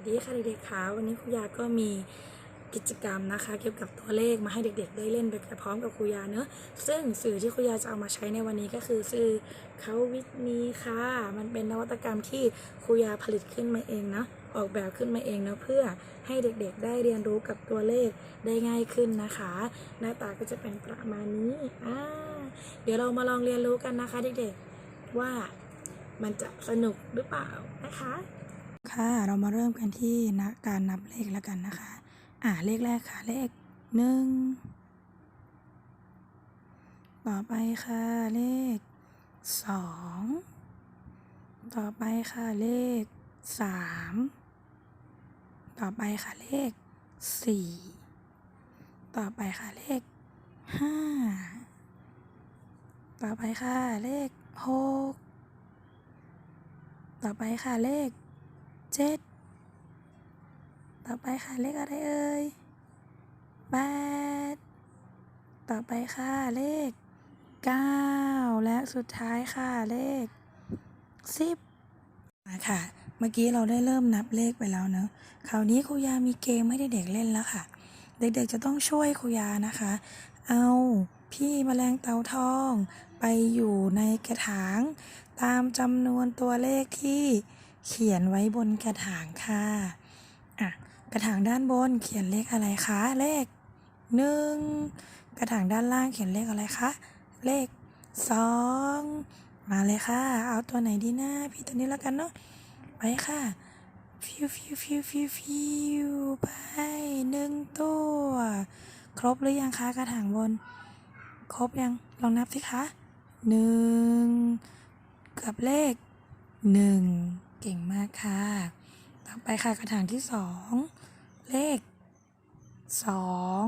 วัสดีค่ะเด็กๆค่ะวันนี้ครูยาก็มีกิจกรรมนะคะ เกี่ยวกับตัวเลขมาให้เด็กๆ ได้เล่นไปพร้อมกับครูยาเนอะซึ่งสื่อที่ครูยาจะเอามาใช้ในวันนี้ก็คือสื่อเขาวิทมีค่ะ มันเป็นนวัตกรรมที่ครูยาผลิตขึ้นมาเองเนาะออกแบบขึ้นมาเองเนาะเพื่อให้เด็กๆ ได้เรียนรู้กับตัวเลขได้ง่ายขึ้นนะคะ หน้าตาก็จะเป็นประมาณนี้อ่าเดี๋ยวเรามาลองเรียนรู้กันนะคะเด็กๆว่ามันจะสนุกหรือเปล่านะคะ ค่ะเรามาเริ่มกันที่นะการนับเลขแล้วกันนะคะ อ่าเลขแรกค่ะเลขหนึ่งต่อไปค่ะเลขสองต่อไปค่ะเลขสามต่อไปค่ะเลขสี่ต่อไปค่ะเลขห้าต่อไปค่ะเลขหกต่อไปค่ะเลข เจ็ดต่อไปค่ะเลขอะไรเอ่ยแปดต่อไปค่ะเลขเก้าและสุดท้ายค่ะเลขสิบค่ะเมื่อกี้เราได้เริ่มนับเลขไปแล้วเนอะคราวนี้ครูยามีเกมให้เด็กๆเล่นแล้วค่ะ เด็กๆจะต้องช่วยครูยานะคะ เอาพี่แมลงเต่าทอง ไปอยู่ในกระถาง ตามจำนวนตัวเลขที่ เขียนไว้บนกระถางค่ะอะกระถางด้านบนเขียนเลขอะไรคะ เลขหนึ่งกระถางด้านล่างเขียนเลขอะไรคะ เลขสองมาเลยค่ะ เอาตัวไหนดีนะพี่ตัวนี้แล้วกันเนาะไปค่ะฟิวฟิวฟิวฟิวฟิวไปหนึ่งตัว ครบหรือยังคะกระถางบน ครบยังลองนับสิคะหนึ่งกับเลขหนึ่ง เก่งมากค่ะ ต่อไปค่ะกระถางที่สองเลขสอง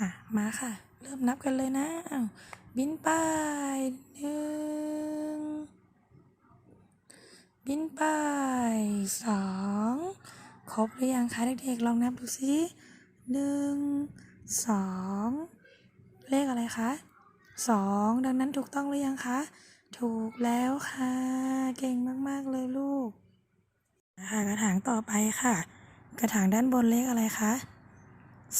อะ มาค่ะ เริ่มนับกันเลยนะอ้าวบินไปหนึ่งบินไปสองครบหรือยังคะเด็กๆลองนับดูสิหนึ่งสองเลขอะไรคะสองดังนั้นถูกต้องหรือยังคะ ถูกแล้วค่ะ เก่งมาก ๆ เลยลูก ค่ะกระถางต่อไปค่ะ กระถางด้านบนเลขอะไรคะ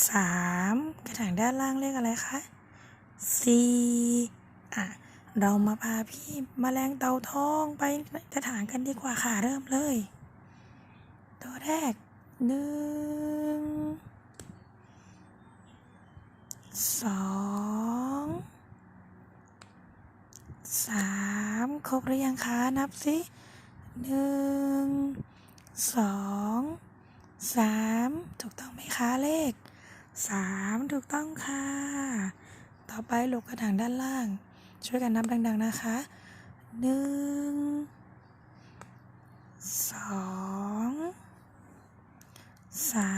สามกระถางด้านล่างเลขอะไรคะสี่อะเรามาพาพี่แมลงเต่าทองไปกระถางกันดีกว่าค่ะเริ่มเลย ตัวแรกหนึ่งสองสามครบหรือยังคะนับสิหนึ่ง สองสามถูกต้องไหมคะเลขสามถูกต้องค่ะ ต่อไปลูกกระถางด้านล่าง ช่วยกันนับดัง ๆนะคะหนึ่งสองสา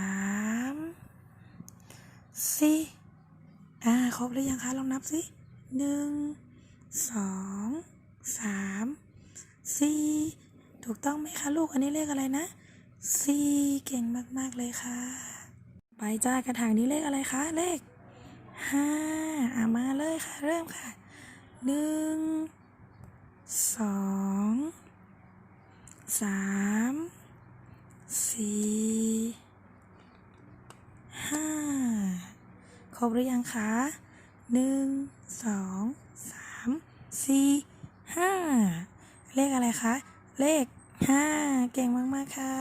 มสี่อ่าครบหรือยังคะลองนับสิหนึ่งสองสามสี่ ต้องไหมคะลูกอันนี้เลขอะไรนะสี่เก่งมากๆเลยค่ะ ไปจ้ากระถางนี้เลขอะไรคะเลขห้าอามาเลยค่ะ เริ่มค่ะหนึ่งสองสามสี่ห้าครบหรือยังคะหนึ่งสองสามสี่ห้าเลขอะไรคะ เลข ห้าเก่งมากๆค่ะ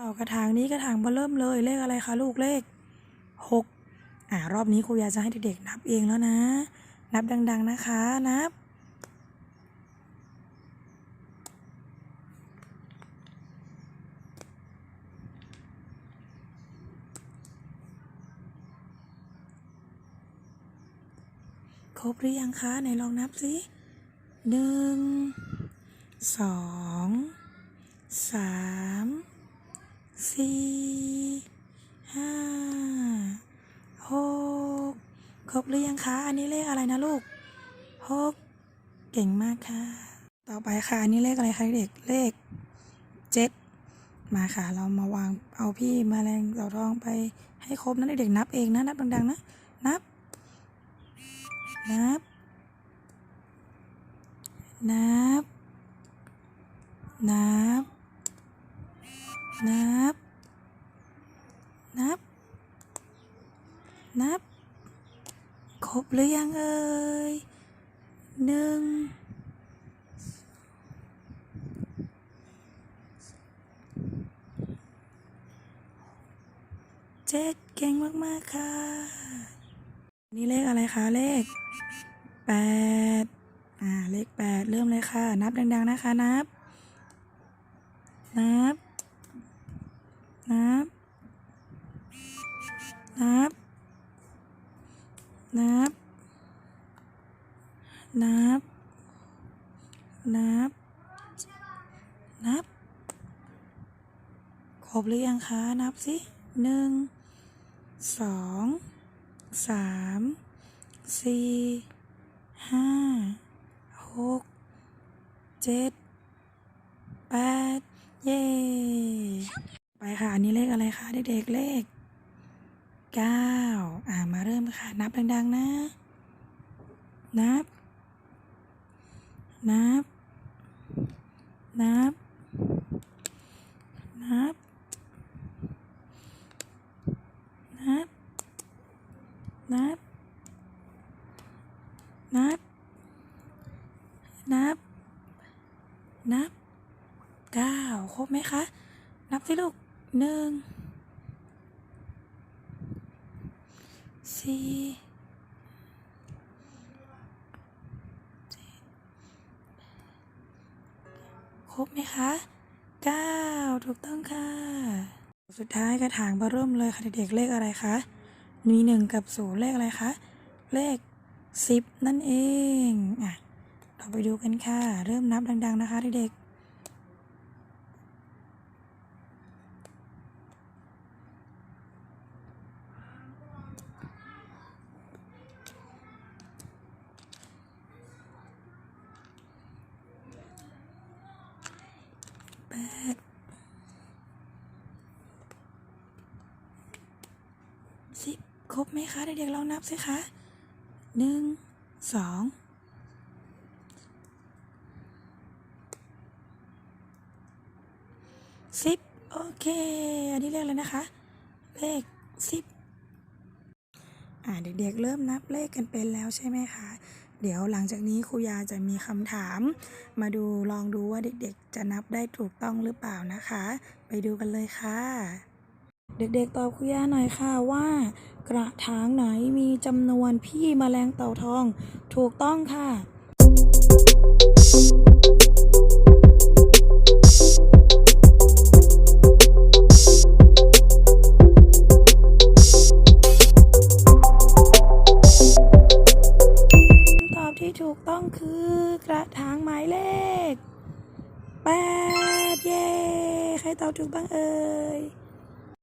ต่อกระถางนี้กระถางเบอเริ่มเลยเลขอะไรคะลูกเลขหกอ่ารอบนี้ครูยาจะให้เด็กๆนับเองแล้วนะ นับดัง ๆนะคะนับครบหรือยังคะไหนลองนับสิหนึ่งสอง สามสี่ห้าหกครบหรือยังคะ อันนี้เลขอะไรนะลูกหกเก่งมากค่ะ ต่อไปค่ะ อันนี้เลขอะไรคะเด็ก เลขเจ็ดมาค่ะ เรามาวางเอาพี่มาแมลงเต่าทองไปให้ครบนะเด็กๆนับเองนะนับดังๆนะ นับ นับ นับ นับ นับ นับ นับ ครบหรือยังเอ่ยหนึ่งเจ็ดเก่งมาก ๆ ค่ะ นี่เลขอะไรคะ เลขแปดอ่า เลขแปดเริ่มเลยค่ะ นับดัง ๆ นะคะ นับ นับ นับ นับ นับ นับ นับ นับ ครบหรือยังคะ นับสิหนึ่ง สอง สาม สี่ ห้า หก เจ็ด แปด เย้ ไปค่ะ อันนี้เลขอะไรคะเด็กๆเลขเก้าอ่ามาเริ่มค่ะ นับดังๆนะ นับ นับ นับ นับ นับ นับ นับ นับ นับเก้าครบไหมคะ นับสิลูก หนึ่งสี่ครบไหมคะเก้าถูกต้องค่ะ สุดท้ายกระถางบาเริ่มเลยค่ะเด็กๆเลขอะไรคะมีหนึ่งกับศูนย์เลขอะไรคะ เลขสิบนั่นเอง อะ เราไปดูกันค่ะ เริ่มนับดัง ๆ นะคะเด็กๆ สิบครบไหมคะเด็กๆลองนับสิคะหนึ่งสองสิบโอเค อันนี้เลขอะไรนะคะ เลขสิบอ่าเด็กๆเริ่มนับเลขกันเป็นแล้วใช่ไหมคะ เดี๋ยวหลังจากนี้ครูยาจะมีคำถาม มาดูลองดูว่าเด็กๆ จะนับได้ถูกต้องหรือเปล่านะคะ ไปดูกันเลยค่ะ เด็กๆตอบครูยาหน่อยค่ะว่า กระถางไหนมีจำนวนพี่แมลงเต่าทอง ถูกต้องค่ะ แปดเย้ใครตอบถูกบ้างเอ่ย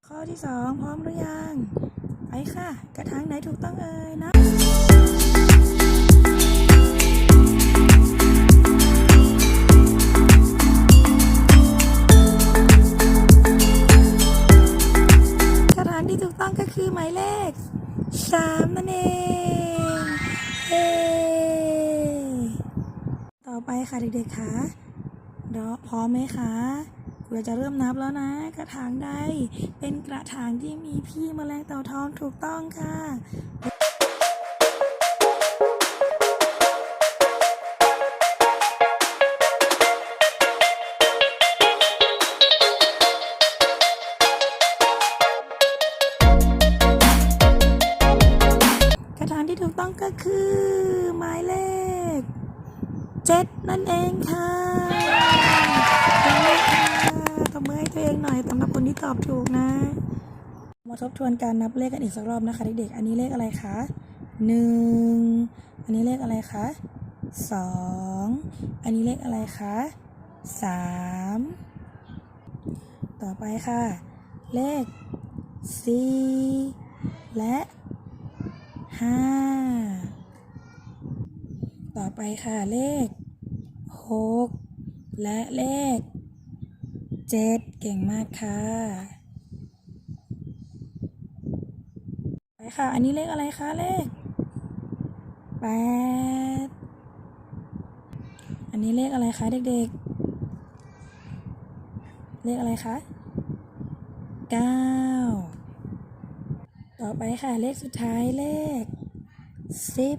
ข้อที่สองพร้อมหรือยัง ไปค่ะ กระถางไหนถูกต้องเอ่ยนะกระถางที่ถูกต้องก็คือหมายเลขสามนั่นเองเย้ต่อไปค่ะเด็กๆคะ เดี๋ยวพร้อมไหมคะเราจะเริ่มนับแล้วนะ กระถางใดเป็นกระถางที่มีพี่แมลงเต่าทองถูกต้องค่ะก บมือให้ตัวเองหน่อยสำหรับคนที่ตอบถูกนะ มาทบทวนการนับเลขกันอีกสักรอบนะคะเด็กๆ อันนี้เลขอะไรคะหนึ่ง อันนี้เลขอะไรคะสอง อันนี้เลขอะไรคะสาม ต่อไปค่ะ เลขสี่และห้า ต่อไปค่ะเลขหกและเลข เจ็ดเก่งมากค่ะ ไปค่ะ อันนี้เลขอะไรคะเลขแปดอันนี้เลขอะไรคะเด็กๆ เลขอะไรคะเก้าต่อไปค่ะเลขสุดท้ายเลขสิบ